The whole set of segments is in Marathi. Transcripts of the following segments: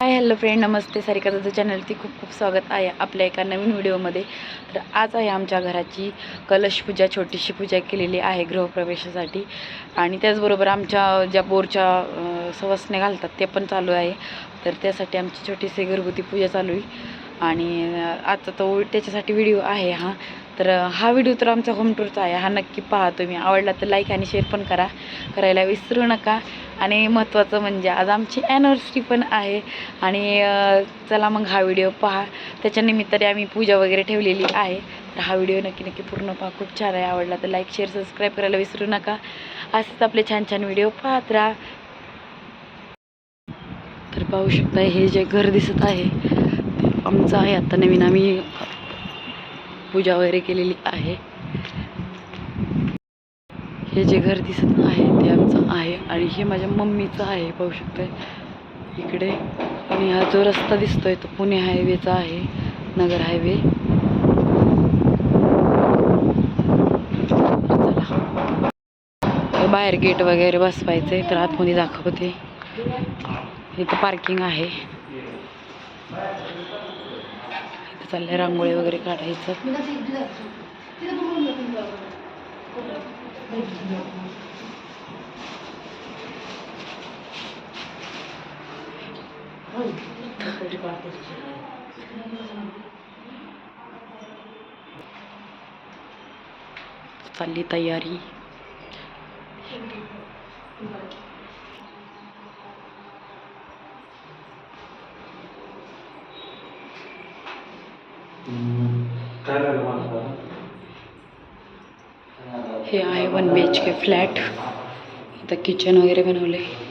हाय हॅलो फ्रेंड नमस्ते. सारिका दादा चॅनलवरती खूप खूप स्वागत आहे आपल्या एका नवीन व्हिडिओमध्ये. तर आज आहे आमच्या घराची कलश पूजा छोटीशी पूजा केलेली आहे गृहप्रवेशासाठी. आणि त्याचबरोबर आमच्या ज्या बोरच्या अं, सवसने घालतात ते पण चालू आहे. तर त्यासाठी आमची छोटीशी घरगुती पूजा चालू आहे. आणि आजचा तो त्याच्यासाठी व्हिडिओ आहे हा. तर हा व्हिडिओ तर आमचा होम टूरचा आहे. हा नक्की पहा तुम्ही. आवडला तर लाईक आणि शेअर पण करा. करायला विसरू नका. आणि महत्त्वाचं म्हणजे आज आमची ॲनिव्हर्सरी पण आहे. आणि चला मग हा व्हिडिओ पहा. त्याच्यानिमित्ताने आम्ही पूजा वगैरे ठेवलेली आहे. तर हा व्हिडिओ नक्की नक्की पूर्ण पहा. खूप छान आहे. आवडला तर लाईक शेअर सबस्क्राईब करायला विसरू नका. असेच आपले छान छान व्हिडिओ पाहत राहा. तर पाहू शकता हे जे घर दिसत आहे ते आमचं आहे. आत्ता नवीन आम्ही पूजा वगैरे केलेली आहे. हे जे घर दिसत आहे ते आमचं आहे आणि हे माझ्या मम्मीचं आहे पाहू शकताय. इकडे आणि हा जो रस्ता दिसतोय तो पुणे हायवेचा आहे नगर हायवे. चला. बाहेर गेट वगैरे बसवायचं आहे तर आतमध्ये दाखवते इथं पार्किंग आहे. इथं चाललंय रांगोळी वगैरे काढायचं. चालली तयारी काय लागलं मला हे आहे one B H K flat इथं किचन वगैरे बनवलं आहे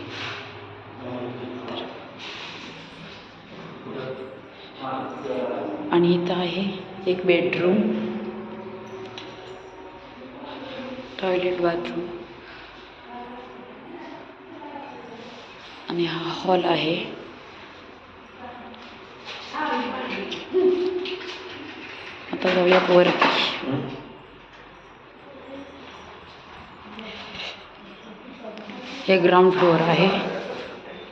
आणि इथं आहे एक बेडरूम टॉयलेट बाथरूम आणि हा हॉल आहे. आता जाऊया वरती. हे ग्राउंड फ्लोअर आहे.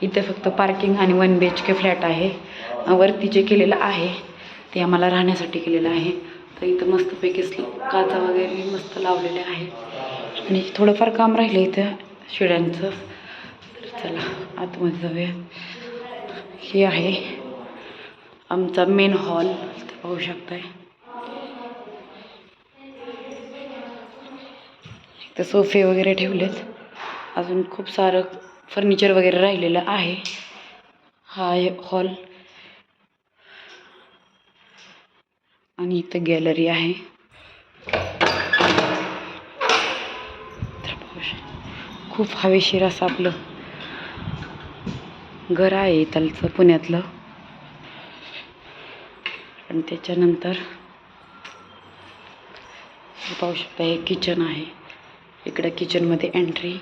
इथे फक्त पार्किंग आणि one B H K flat आहे वरती जे केलेलं आहे ते आम्हाला राहण्यासाठी केलेलं आहे. तर इथं मस्तपैकी स्ल- काचा वगैरे मस्त लावलेले आहे. आणि थोडंफार काम राहिलं इथं शिड्यांचं. तर चला आतमध्ये जाऊया. हे आहे आमचा मेन हॉल पाहू शकताय. इथं सोफे वगैरे ठेवलेत. अजून खूप सारं फर्निचर वगैरे राहिलेलं आहे. हा हॉल आणि इथं गॅलरी आहे. खूप हवेशीर असं आपलं घर आहे इथलचं पुण्यातलं. आणि त्याच्यानंतर पाहू शकता हे किचन आहे. इकडं किचनमध्ये एंट्री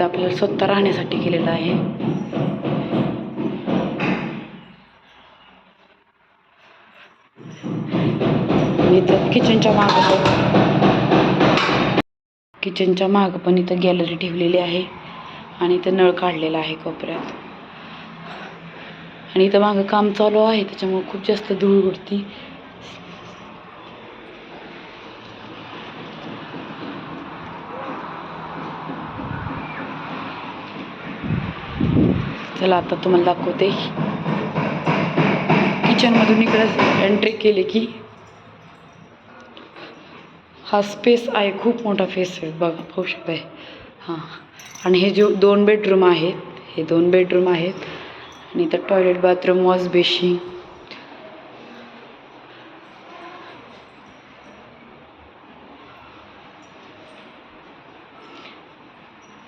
इथं आपल्याला स्वतः राहण्यासाठी केलेलं आहे. आणि इथं किचनच्या मागं किचनच्या मागं पण इथं गॅलरी ठेवलेली आहे आणि इथं नळ काढलेला आहे कोपऱ्यात. आणि इथं मागं काम चालू आहे त्याच्यामुळे खूप जास्त धूळ उडती. चला आता तुम्हाला दाखवते. किचनमधून इकडं एंट्री केली की हा स्पेस आहे खूप मोठा फेस आहे. बघा पाहू शकताय. हां. आणि हे जो दोन बेडरूम आहेत हे दोन बेडरूम आहेत. आणि इथं टॉयलेट बाथरूम वॉश बेसिंग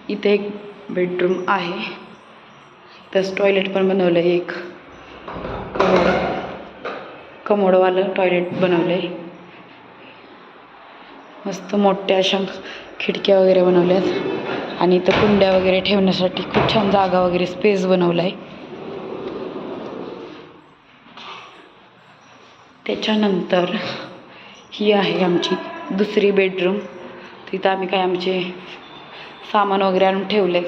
इथे एक बेडरूम आहे. तसं टॉयलेट पण बनवलं आहे एक. कमोड कमोडवालं टॉयलेट बनवलं आहे मस्त मोठ्या अशा खिडक्या वगैरे बनवल्यात. आणि इथं कुंड्या वगैरे ठेवण्यासाठी खूप छान जागा वगैरे स्पेस बनवला आहे त्याच्यानंतर ही आहे आमची दुसरी बेडरूम तिथं आम्ही काय आमचे सामान वगैरे आणून ठेवले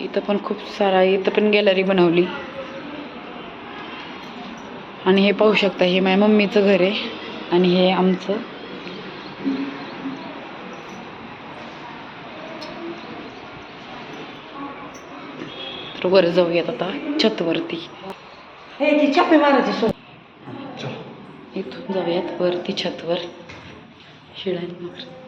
इथं पण खूप सारा इथं पण गॅलरी बनवली. आणि हे पाहू शकता हे माझ्या मम्मीचं घर आहे आणि हे आमचं. तर वर जाऊयात आता छतवरती. इथून जाऊयात वरती छतवर शिळ्यांवर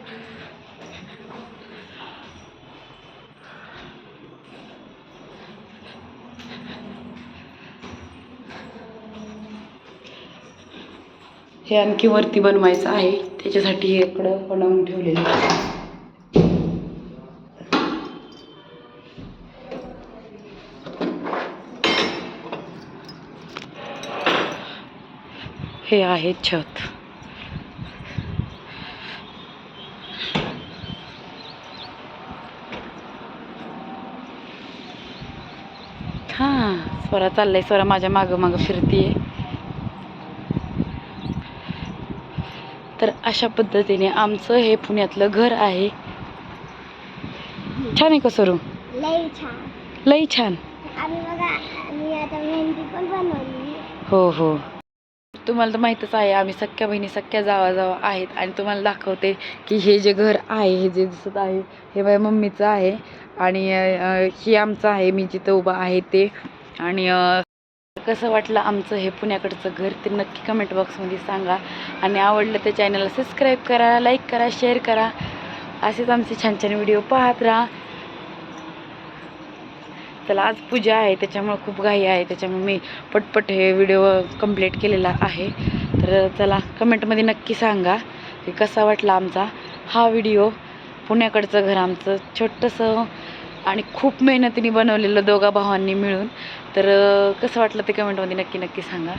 हे आणखी वरती बनवायचं आहे. त्याच्यासाठी इकडं बनवून ठेवलेलं आहे. हे आहे छत. हां स्वरा चाललाय. स्वरा माझ्या मागं मागं फिरतीये. तर अशा पद्धतीने आमचं हे पुण्यातलं घर आहे. छान आहे का सरू? लई छान. लई छान. आम्ही बघा मी आता मेहंदी पण बनवली. हो हो. तुम्हाला तर माहीतच आहे आम्ही सख्या बहिणी सख्या जावा जावा आहेत आणि तुम्हाला दाखवते की हे जे घर आहे हे जे दिसत आहे हे माझ्या मम्मीचं आहे. आणि अं, हे आमचं आहे मी जिथं उभा आहे ते. आणि अं, कसं वाटलं आमचं हे पुण्याकडचं घर ते नक्की कमेंट बॉक्समध्ये सांगा. आणि आवडलं तर चॅनलला सबस्क्राईब करा लाईक करा शेअर करा. असेच आमचे छान छान व्हिडिओ पाहत राहा. चला आज पूजा आहे त्याच्यामुळं खूप घाई आहे. त्याच्यामुळे मी पटपट हे व्हिडिओ कंप्लीट केलेला आहे. तर चला कमेंटमध्ये नक्की सांगा की कसा वाटला आमचा हा व्हिडिओ पुण्याकडचं घर आमचं छोटंसं आणि खूप मेहनतीने बनवलेलं दोघा भावांनी मिळून. तर कसं वाटलं ते कमेंटमध्ये नक्की नक्की सांगा.